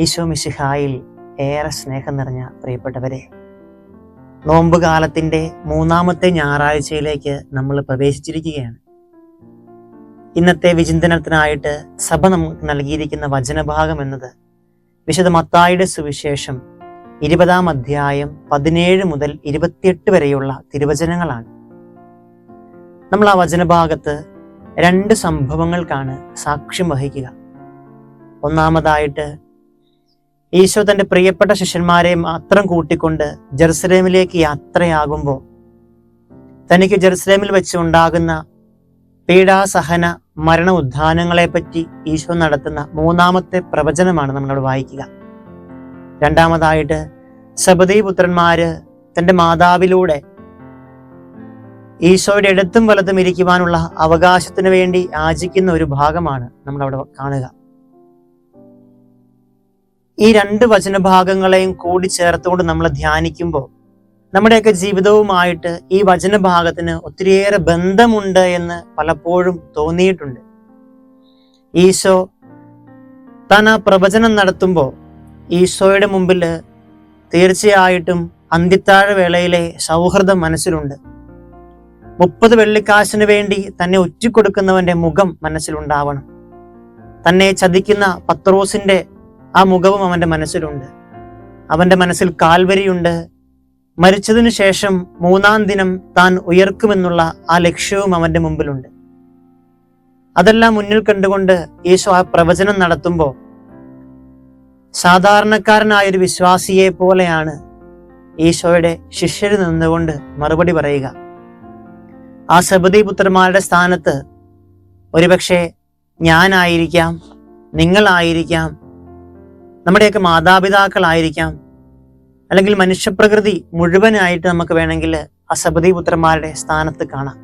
ഈശോ മിശിഹായിൽ ഏറെ സ്നേഹം നിറഞ്ഞ പ്രിയപ്പെട്ടവരെ നോമ്പ് കാലത്തിന്റെ മൂന്നാമത്തെ ഞായറാഴ്ചയിലേക്ക് നമ്മൾ പ്രവേശിച്ചിരിക്കുകയാണ്. ഇന്നത്തെ വിചിന്തനത്തിനായിട്ട് സഭ നമുക്ക് നൽകിയിരിക്കുന്ന വചനഭാഗം എന്നത് വിശുദ്ധ മത്തായിയുടെ സുവിശേഷം ഇരുപതാം അധ്യായം പതിനേഴ് മുതൽ ഇരുപത്തിയെട്ട് വരെയുള്ള തിരുവചനങ്ങളാണ്. നമ്മൾ ആ വചനഭാഗത്ത് രണ്ട് സംഭവങ്ങൾക്കാണ് സാക്ഷ്യം വഹിക്കുക. ഒന്നാമതായിട്ട് ഈശോ തന്റെ പ്രിയപ്പെട്ട ശിഷ്യന്മാരെ മാത്രം കൂട്ടിക്കൊണ്ട് ജെറുസലേമിലേക്ക് യാത്രയാകുമ്പോൾ തനിക്ക് ജെറുസലേമിൽ വെച്ച് ഉണ്ടാകുന്ന പീഡാസഹന മരണ ഉദ്ധാനങ്ങളെ പറ്റി ഈശോ നടത്തുന്ന മൂന്നാമത്തെ പ്രവചനമാണ് നമ്മളോട് വായിക്കുക. രണ്ടാമതായിട്ട് സബദീ പുത്രന്മാര് തന്റെ മാതാവിലൂടെ ഈശോയുടെ ഇടത്തും വലത്തും ഇരിക്കുവാനുള്ള അവകാശത്തിന് വേണ്ടി യാചിക്കുന്ന ഒരു ഭാഗമാണ് നമ്മളവിടെ കാണുക. ഈ രണ്ട് വചനഭാഗങ്ങളെയും കൂടി ചേർത്തുകൊണ്ട് നമ്മൾ ധ്യാനിക്കുമ്പോൾ നമ്മുടെയൊക്കെ ജീവിതവുമായിട്ട് ഈ വചനഭാഗത്തിന് ഒത്തിരിയേറെ ബന്ധമുണ്ട് എന്ന് പലപ്പോഴും തോന്നിയിട്ടുണ്ട്. ഈശോ താൻ ആ പ്രവചനം നടത്തുമ്പോൾ ഈശോയുടെ മുമ്പിൽ തീർച്ചയായിട്ടും അന്തിത്താഴ വേളയിലെ സൗഹൃദം മനസ്സിലുണ്ട്. മുപ്പത് വെള്ളിക്കാശിന് വേണ്ടി തന്നെ ഒറ്റിക്കൊടുക്കുന്നവന്റെ മുഖം മനസ്സിലുണ്ടാവണം. തന്നെ ചതിക്കുന്ന പത്രോസിന്റെ ആ മുഖവും അവന്റെ മനസ്സിലുണ്ട്. അവന്റെ മനസ്സിൽ കാൽവരിയുണ്ട്. മരിച്ചതിനു ശേഷം മൂന്നാം ദിനം താൻ ഉയർക്കുമെന്നുള്ള ആ ലക്ഷ്യവും അവന്റെ മുമ്പിലുണ്ട്. അതെല്ലാം മുന്നിൽ കണ്ടുകൊണ്ട് യേശു ആ പ്രവചനം നടത്തുമ്പോൾ സാധാരണക്കാരനായൊരു വിശ്വാസിയെ പോലെയാണ് ഈശോയുടെ ശിഷ്യർ നിന്നുകൊണ്ട് മറുപടി പറയുക. ആ സബദി പുത്രന്മാരുടെ സ്ഥാനത്ത് ഒരുപക്ഷെ ഞാനായിരിക്കാം നിങ്ങളായിരിക്കാം നമ്മുടെയൊക്കെ മാതാപിതാക്കളായിരിക്കാം. അല്ലെങ്കിൽ മനുഷ്യപ്രകൃതി മുഴുവനായിട്ട് നമുക്ക് വേണമെങ്കിൽ അസബദി പുത്രന്മാരുടെ സ്ഥാനത്ത് കാണാം.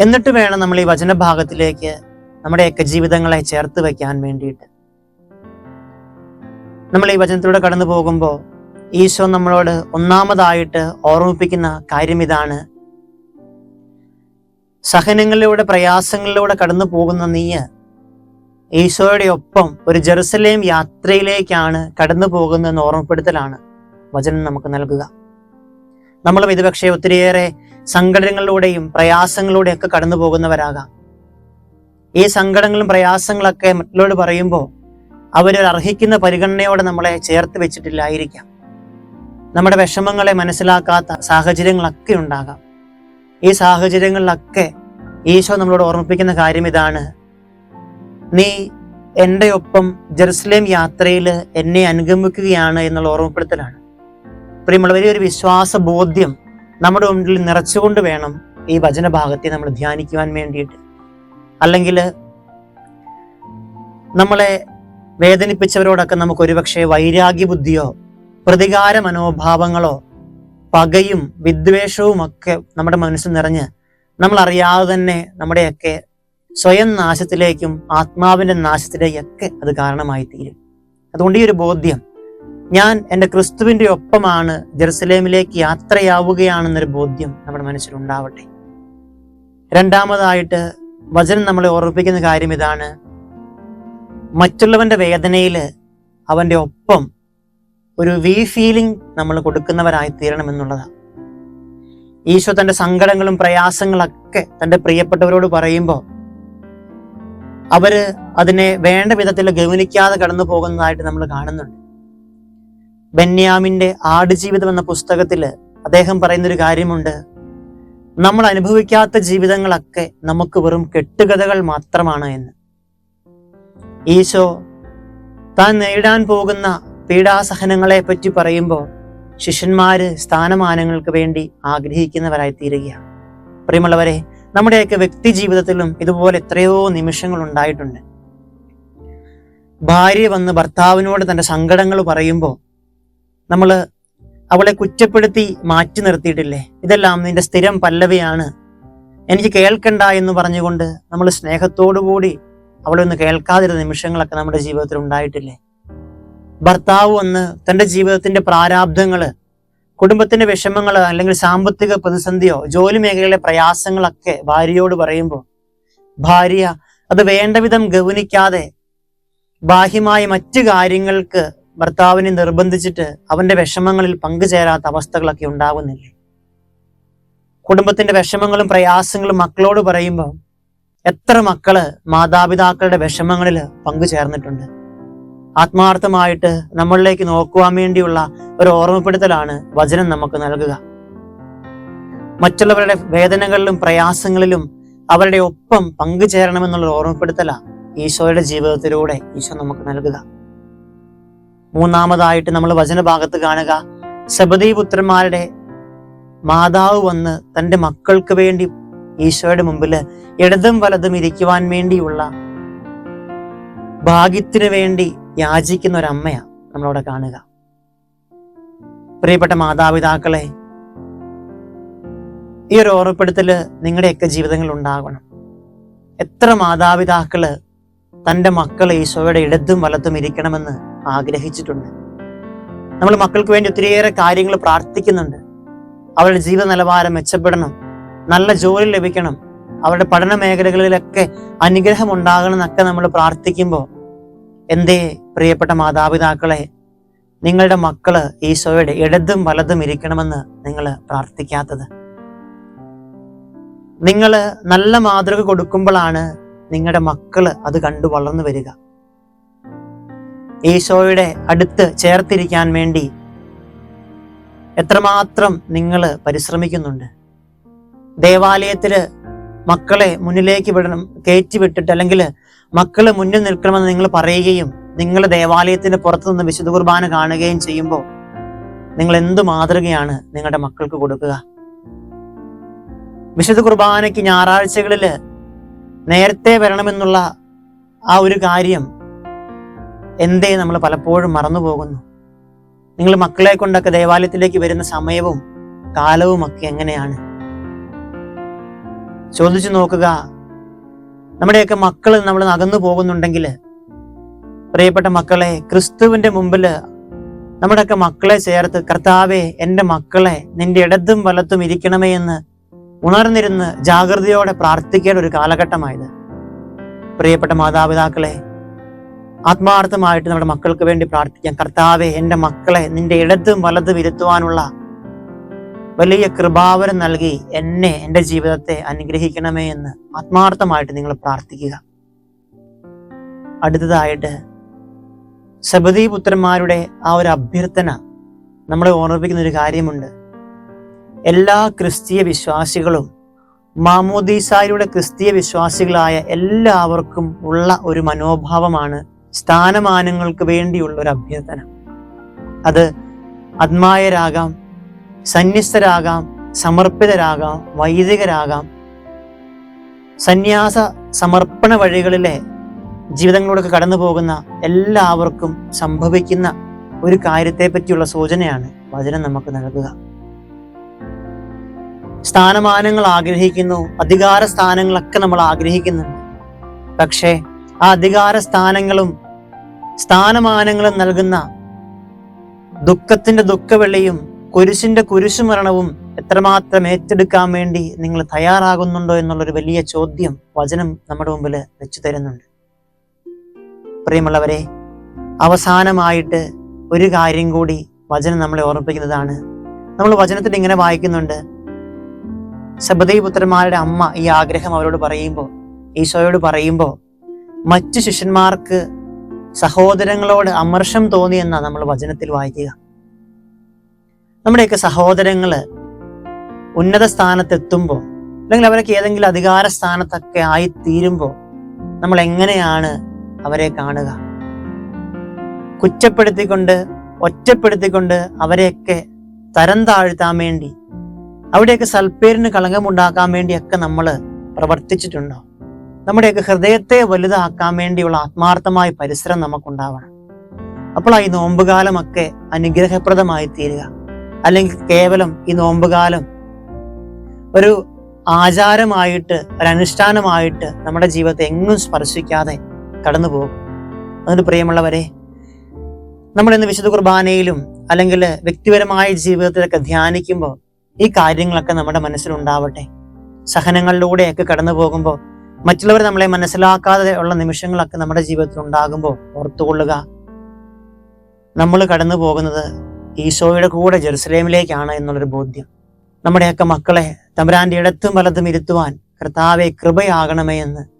എന്നിട്ട് വേണം നമ്മൾ ഈ വചനഭാഗത്തിലേക്ക് നമ്മുടെയൊക്കെ ജീവിതങ്ങളെ ചേർത്ത് വയ്ക്കാൻ വേണ്ടിയിട്ട്. നമ്മൾ ഈ വചനത്തിലൂടെ കടന്നു പോകുമ്പോൾ ഈശോ നമ്മളോട് ഒന്നാമതായിട്ട് ഓർമ്മിപ്പിക്കുന്ന കാര്യം ഇതാണ്. സഹനങ്ങളിലൂടെ പ്രയാസങ്ങളിലൂടെ കടന്നു പോകുന്ന നീയ് ഈശോയുടെ ഒപ്പം ഒരു ജെറുസലേം യാത്രയിലേക്കാണ് കടന്നു പോകുന്നതെന്ന് ഓർമ്മപ്പെടുത്തലാണ് വചനം നമുക്ക് നൽകുക. നമ്മളും ഇത് പക്ഷേ ഒത്തിരിയേറെ സങ്കടങ്ങളിലൂടെയും പ്രയാസങ്ങളിലൂടെയും ഒക്കെ കടന്നു പോകുന്നവരാകാം. ഈ സങ്കടങ്ങളും പ്രയാസങ്ങളൊക്കെ മറ്റുള്ളവർ പറയുമ്പോൾ അവരൊരു അർഹിക്കുന്ന പരിഗണനയോടെ നമ്മളെ ചേർത്ത് വെച്ചിട്ടില്ലായിരിക്കാം. നമ്മുടെ വിഷമങ്ങളെ മനസ്സിലാക്കാത്ത സാഹചര്യങ്ങളൊക്കെ ഉണ്ടാകാം. ഈ സാഹചര്യങ്ങളിലൊക്കെ ഈശോ നമ്മളോട് ഓർമ്മിപ്പിക്കുന്ന കാര്യം ഇതാണ്. നീ എന്റെ ഒപ്പം ജെറുസലേം യാത്രയിൽ എന്നെ അനുഗമിക്കുകയാണ് എന്നുള്ള ഓർമ്മപ്പെടുത്തലാണ്. പ്രിയമുള്ള വലിയൊരു വിശ്വാസ ബോധ്യം നമ്മുടെ മുമ്പിൽ നിറച്ചുകൊണ്ട് വേണം ഈ വചനഭാഗത്തെ നമ്മൾ ധ്യാനിക്കുവാൻ വേണ്ടിയിട്ട്. അല്ലെങ്കിൽ നമ്മളെ വേദനിപ്പിച്ചവരോടൊക്കെ നമുക്ക് ഒരുപക്ഷെ വൈരാഗ്യ ബുദ്ധിയോ പ്രതികാര മനോഭാവങ്ങളോ പകയും വിദ്വേഷവും ഒക്കെ നമ്മുടെ മനസ്സിൽ നിറഞ്ഞ് നമ്മൾ അറിയാതെ തന്നെ നമ്മുടെയൊക്കെ സ്വയം നാശത്തിലേക്കും ആത്മാവിന്റെ നാശത്തിലേക്കൊക്കെ അത് കാരണമായി തീരും അതുകൊണ്ട് ഈ ഒരു ബോധ്യം ഞാൻ എന്റെ ക്രിസ്തുവിന്റെ ഒപ്പമാണ് ജെറുസലേമിലേക്ക് യാത്രയാവുകയാണെന്നൊരു ബോധ്യം നമ്മുടെ മനസ്സിലുണ്ടാവട്ടെ. രണ്ടാമതായിട്ട് വചനം നമ്മളെ ഓർമ്മിപ്പിക്കുന്ന കാര്യം ഇതാണ്. മറ്റുള്ളവന്റെ വേദനയിൽ അവന്റെ ഒപ്പം ഒരു വി ഫീലിംഗ് നമ്മൾ കൊടുക്കുന്നവരായി തീരണം എന്നുള്ളതാണ് ഈശോ തന്റെ സങ്കടങ്ങളും പ്രയാസങ്ങളൊക്കെ തന്റെ പ്രിയപ്പെട്ടവരോട് പറയുമ്പോൾ അവർ അതിനെ വേണ്ട വിധത്തിൽ ഗൗനിക്കാതെ കടന്നു പോകുന്നതായിട്ട് നമ്മൾ കാണുന്നുണ്ട്. ബെന്യാമിന്റെ ആടുജീവിതം എന്ന പുസ്തകത്തിൽ അദ്ദേഹം പറയുന്നൊരു കാര്യമുണ്ട്. നമ്മൾ അനുഭവിക്കാത്ത ജീവിതങ്ങളൊക്കെ നമുക്ക് വെറും കെട്ടുകഥകൾ മാത്രമാണ് എന്ന്. ഈശോ താൻ നേരിടാൻ പോകുന്ന പീഡാസഹനങ്ങളെ പറ്റി പറയുമ്പോൾ ശിഷ്യന്മാര് സ്ഥാനമാനങ്ങൾക്ക് വേണ്ടി ആഗ്രഹിക്കുന്നവരായി തീരുകയാണ് പ്രിയമുള്ളവരെ നമ്മുടെയൊക്കെ വ്യക്തി ജീവിതത്തിലും ഇതുപോലെ എത്രയോ നിമിഷങ്ങൾ ഉണ്ടായിട്ടുണ്ട്. ഭാര്യ വന്ന് ഭർത്താവിനോട് തന്റെ സങ്കടങ്ങൾ പറയുമ്പോൾ നമ്മൾ അവളെ കുറ്റപ്പെടുത്തി മാറ്റി നിർത്തിയിട്ടില്ലേ? ഇതെല്ലാം നിന്റെ സ്ഥിരം പല്ലവിയാണ്. എനിക്ക് കേൾക്കണ്ട എന്ന് പറഞ്ഞുകൊണ്ട് നമ്മൾ സ്നേഹത്തോടു കൂടി അവളെ ഒന്ന് കേൾക്കാതിരുന്ന നിമിഷങ്ങളൊക്കെ നമ്മുടെ ജീവിതത്തിൽ ഉണ്ടായിട്ടില്ലേ? ഭർത്താവ് വന്ന് തന്റെ ജീവിതത്തിന്റെ പ്രാരാബ്ധങ്ങൾ കുടുംബത്തിന്റെ വിഷമങ്ങൾ അല്ലെങ്കിൽ സാമ്പത്തിക പ്രതിസന്ധിയോ ജോലി മേഖലയിലെ പ്രയാസങ്ങളൊക്കെ ഭാര്യയോട് പറയുമ്പോൾ ഭാര്യ അത് വേണ്ട വിധം ഗൗനിക്കാതെ ബാഹ്യമായ മറ്റു കാര്യങ്ങൾക്ക് ഭർത്താവിനെ നിർബന്ധിച്ചിട്ട് അവന്റെ വിഷമങ്ങളിൽ പങ്കുചേരാത്ത അവസ്ഥകളൊക്കെ ഉണ്ടാകുന്നില്ലേ കുടുംബത്തിന്റെ വിഷമങ്ങളും പ്രയാസങ്ങളും മക്കളോട് പറയുമ്പോൾ എത്ര മക്കൾ മാതാപിതാക്കളുടെ വിഷമങ്ങളിൽ പങ്കുചേർന്നിട്ടുണ്ട്? ആത്മാർത്ഥമായിട്ട് നമ്മളിലേക്ക് നോക്കുവാൻ വേണ്ടിയുള്ള ഒരു ഓർമ്മപ്പെടുത്തലാണ് വചനം നമുക്ക് നൽകുക. മറ്റുള്ളവരുടെ വേദനകളിലും പ്രയാസങ്ങളിലും അവരുടെ ഒപ്പം പങ്കുചേരണമെന്നുള്ള ഓർമ്മപ്പെടുത്തലാണ് ഈശോയുടെ ജീവിതത്തിലൂടെ ഈശോ നമുക്ക് നൽകുക. മൂന്നാമതായിട്ട് നമ്മൾ വചനഭാഗത്ത് കാണുക. ശബദീപുത്രന്മാരുടെ മാതാവ് വന്ന് തന്റെ മക്കൾക്ക് വേണ്ടി ഈശോയുടെ മുമ്പിൽ ഇടതും വലതും ഇരിക്കുവാൻ വേണ്ടിയുള്ള ഭാഗ്യത്തിന് വേണ്ടി യാചിക്കുന്ന ഒരമ്മയാണ് നമ്മളവിടെ കാണുക. പ്രിയപ്പെട്ട മാതാപിതാക്കളെ ഈ ഒരു ഓർമ്മപ്പെടുത്തൽ നിങ്ങളുടെയൊക്കെ ജീവിതങ്ങളിൽ ഉണ്ടാകണം എത്ര മാതാപിതാക്കൾ തന്റെ മക്കൾ ഈശോയുടെ ഇടത്തും വലത്തും ഇരിക്കണമെന്ന് ആഗ്രഹിച്ചിട്ടുണ്ട്. നമ്മൾ മക്കൾക്ക് വേണ്ടി ഒത്തിരിയേറെ കാര്യങ്ങൾ പ്രാർത്ഥിക്കുന്നുണ്ട്. അവരുടെ ജീവിത നിലവാരം മെച്ചപ്പെടണം. നല്ല ജോലി ലഭിക്കണം. അവരുടെ പഠന മേഖലകളിലൊക്കെ അനുഗ്രഹം ഉണ്ടാകണം എന്നൊക്കെ നമ്മൾ പ്രാർത്ഥിക്കുമ്പോൾ എന്തേ പ്രിയപ്പെട്ട മാതാപിതാക്കളെ നിങ്ങളുടെ മക്കൾ ഈശോയുടെ ഇടതും വലതും ഇരിക്കണമെന്ന് നിങ്ങൾ പ്രാർത്ഥിക്കാത്തത്. നിങ്ങൾ നല്ല മാതൃക കൊടുക്കുമ്പോഴാണ് നിങ്ങളുടെ മക്കൾ അത് കണ്ടു വളർന്നു വരിക. ഈശോയുടെ അടുത്ത് ചേർത്തിരിക്കാൻ വേണ്ടി എത്രമാത്രം നിങ്ങൾ പരിശ്രമിക്കുന്നുണ്ട്. ദേവാലയത്തിൽ മക്കളെ മുന്നിലേക്ക് വിടണം കയറ്റി വിട്ടിട്ട് അല്ലെങ്കിൽ മക്കൾ മുന്നിൽ നിൽക്കണമെന്ന് നിങ്ങൾ പറയുകയും നിങ്ങൾ ദേവാലയത്തിന് പുറത്തു നിന്ന് വിശുദ്ധ കുർബാന കാണുകയും ചെയ്യുമ്പോൾ നിങ്ങൾ എന്ത് മാതൃകയാണ് നിങ്ങളുടെ മക്കൾക്ക് കൊടുക്കുക? വിശുദ്ധ കുർബാനയ്ക്ക് ഞായറാഴ്ചകളിൽ നേരത്തെ വരണമെന്നുള്ള ആ ഒരു കാര്യം എന്തേ നമ്മൾ പലപ്പോഴും മറന്നുപോകുന്നു നിങ്ങൾ മക്കളെ കൊണ്ടൊക്കെ ദേവാലയത്തിലേക്ക് വരുന്ന സമയവും കാലവും ഒക്കെ എങ്ങനെയാണ്? ചോദിച്ചു നോക്കുക. നമ്മുടെയൊക്കെ മക്കൾ നമ്മൾ അകന്നു പോകുന്നുണ്ടെങ്കിൽ പ്രിയപ്പെട്ട മക്കളെ ക്രിസ്തുവിന്റെ മുമ്പിൽ നമ്മുടെയൊക്കെ മക്കളെ ചേർത്ത് കർത്താവെ എന്റെ മക്കളെ നിന്റെ ഇടത്തും വലത്തും ഇരിക്കണമേ എന്ന് ഉണർന്നിരുന്ന് ജാഗ്രതയോടെ പ്രാർത്ഥിക്കേണ്ട ഒരു കാലഘട്ടമായത്. പ്രിയപ്പെട്ട മാതാപിതാക്കളെ ആത്മാർത്ഥമായിട്ട് നമ്മുടെ മക്കൾക്ക് വേണ്ടി പ്രാർത്ഥിക്കാം. കർത്താവെ എന്റെ മക്കളെ നിന്റെ ഇടത്തും വലത്തും ഇരുത്തുവാനുള്ള വലിയ കൃപാവരം നൽകി എന്നെ എന്റെ ജീവിതത്തെ അനുഗ്രഹിക്കണമേ എന്ന് ആത്മാർത്ഥമായിട്ട് നിങ്ങൾ പ്രാർത്ഥിക്കുക. അടുത്തതായിട്ട് സബദീപുത്രന്മാരുടെ ആ ഒരു അഭ്യർത്ഥന നമ്മളെ ഓർമ്മിപ്പിക്കുന്ന ഒരു കാര്യമുണ്ട്. എല്ലാ ക്രിസ്തീയ വിശ്വാസികളും മാമോദീസായുടെ ക്രിസ്തീയ വിശ്വാസികളായ എല്ലാവർക്കും ഉള്ള ഒരു മനോഭാവമാണ് സ്ഥാനമാനങ്ങൾക്ക് വേണ്ടിയുള്ള ഒരു അഭ്യർത്ഥന. അത് ആത്മായരാകാം സന്യസ്തരാകാം സമർപ്പിതരാകാം വൈദികരാകാം. സന്യാസ സമർപ്പണ വഴികളിലെ ജീവിതങ്ങളിലൂടെ കടന്നു പോകുന്ന എല്ലാവർക്കും സംഭവിക്കുന്ന ഒരു കാര്യത്തെ പറ്റിയുള്ള സൂചനയാണ് വചനം നമുക്ക് നൽകുക. സ്ഥാനമാനങ്ങൾ ആഗ്രഹിക്കുന്നു അധികാര സ്ഥാനങ്ങളൊക്കെ നമ്മൾ ആഗ്രഹിക്കുന്നുണ്ട്. പക്ഷേ ആ അധികാര സ്ഥാനങ്ങളും സ്ഥാനമാനങ്ങളും നൽകുന്ന ദുഃഖത്തിന്റെ ദുഃഖവെള്ളിയും കുരിശിന്റെ കുരിശുമരണവും എത്രമാത്രം ഏറ്റെടുക്കാൻ വേണ്ടി നിങ്ങൾ തയ്യാറാകുന്നുണ്ടോ എന്നുള്ളൊരു വലിയ ചോദ്യം വചനം നമ്മുടെ മുമ്പിൽ വെച്ചു തരുന്നുണ്ട് പ്രിയമുള്ളവരെ അവസാനമായിട്ട് ഒരു കാര്യം കൂടി വചനം നമ്മളെ ഓർമ്മിപ്പിക്കുന്നതാണ്. നമ്മൾ വചനത്തിൽ ഇങ്ങനെ വായിക്കുന്നുണ്ട്. ശബദീപുത്രന്മാരുടെ അമ്മ ഈ ആഗ്രഹം അവരോട് പറയുമ്പോൾ ഈശോയോട് പറയുമ്പോൾ മറ്റു ശിഷ്യന്മാർക്ക് സഹോദരങ്ങളോട് അമർഷം തോന്നി എന്നാണ് നമ്മൾ വചനത്തിൽ വായിക്കുക. നമ്മുടെയൊക്കെ സഹോദരങ്ങൾ ഉന്നത സ്ഥാനത്തെത്തുമ്പോൾ അല്ലെങ്കിൽ അവരൊക്കെ ഏതെങ്കിലും അധികാര സ്ഥാനത്തൊക്കെ ആയി തീരുമ്പോൾ നമ്മൾ എങ്ങനെയാണ് അവരെ കാണുക. കുറ്റപ്പെടുത്തിക്കൊണ്ട് ഒറ്റപ്പെടുത്തിക്കൊണ്ട് അവരെയൊക്കെ തരം താഴ്ത്താൻ വേണ്ടി അവിടെയൊക്കെ സൽപ്പേരിന് കളങ്കമുണ്ടാക്കാൻ വേണ്ടിയൊക്കെ നമ്മൾ പ്രവർത്തിച്ചിട്ടുണ്ടോ? നമ്മുടെയൊക്കെ ഹൃദയത്തെ വലുതാക്കാൻ വേണ്ടിയുള്ള ആത്മാർത്ഥമായ പരിസരം നമുക്കുണ്ടാവണം. അപ്പോൾ ഈ നോമ്പുകാലമൊക്കെ അനുഗ്രഹപ്രദമായി തീരുക. അല്ലെങ്കിൽ കേവലം ഈ നോമ്പുകാലം ഒരു ആചാരമായിട്ട് ഒരു അനുഷ്ഠാനമായിട്ട് നമ്മുടെ ജീവിതത്തെ എങ്ങും സ്പർശിക്കാതെ കടന്നു പോകും. അതിന് പ്രിയമുള്ളവരെ നമ്മൾ ഇന്ന് വിശുദ്ധ കുർബാനയിലും അല്ലെങ്കിൽ വ്യക്തിപരമായ ജീവിതത്തിലൊക്കെ ധ്യാനിക്കുമ്പോൾ ഈ കാര്യങ്ങളൊക്കെ നമ്മുടെ മനസ്സിലുണ്ടാവട്ടെ. സഹനങ്ങളിലൂടെയൊക്കെ കടന്നു പോകുമ്പോൾ മറ്റുള്ളവർ നമ്മളെ മനസ്സിലാക്കാതെ ഉള്ള നിമിഷങ്ങളൊക്കെ നമ്മുടെ ജീവിതത്തിൽ ഉണ്ടാകുമ്പോൾ ഓർത്തുകൊള്ളുക. നമ്മൾ കടന്നു പോകുന്നത് ഈശോയുടെ കൂടെ ജെറുസലേമിലേക്കാണ് എന്നുള്ളൊരു ബോധ്യം. നമ്മുടെയൊക്കെ മക്കളെ തമ്പുരാന്റെ ഇടത്തും വലത്തും ഇരുത്തുവാൻ കർത്താവെ കൃപയാകണമേ എന്ന്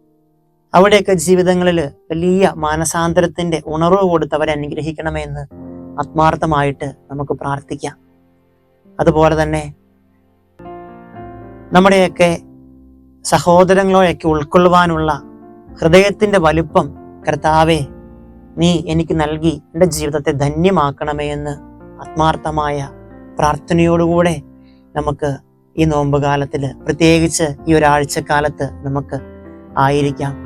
അവിടെയൊക്കെ ജീവിതങ്ങളിൽ വലിയ മാനസാന്തരത്തിന്റെ ഉണർവ് കൊടുത്ത് അവരെ അനുഗ്രഹിക്കണമേ എന്ന് ആത്മാർത്ഥമായിട്ട് നമുക്ക് പ്രാർത്ഥിക്കാം. അതുപോലെ തന്നെ നമ്മുടെയൊക്കെ സഹോദരങ്ങളെയൊക്കെ ഉൾക്കൊള്ളുവാനുള്ള ഹൃദയത്തിന്റെ വലുപ്പം കർത്താവെ നീ എനിക്ക് നൽകി എന്റെ ജീവിതത്തെ ധന്യമാക്കണമേ എന്ന് ആത്മാർത്ഥമായ പ്രാർത്ഥനയോടുകൂടെ നമുക്ക് ഈ നോമ്പ് കാലത്തിൽ പ്രത്യേകിച്ച് ഈ ഒരാഴ്ചക്കാലത്ത് നമുക്ക് ആയിരിക്കാം.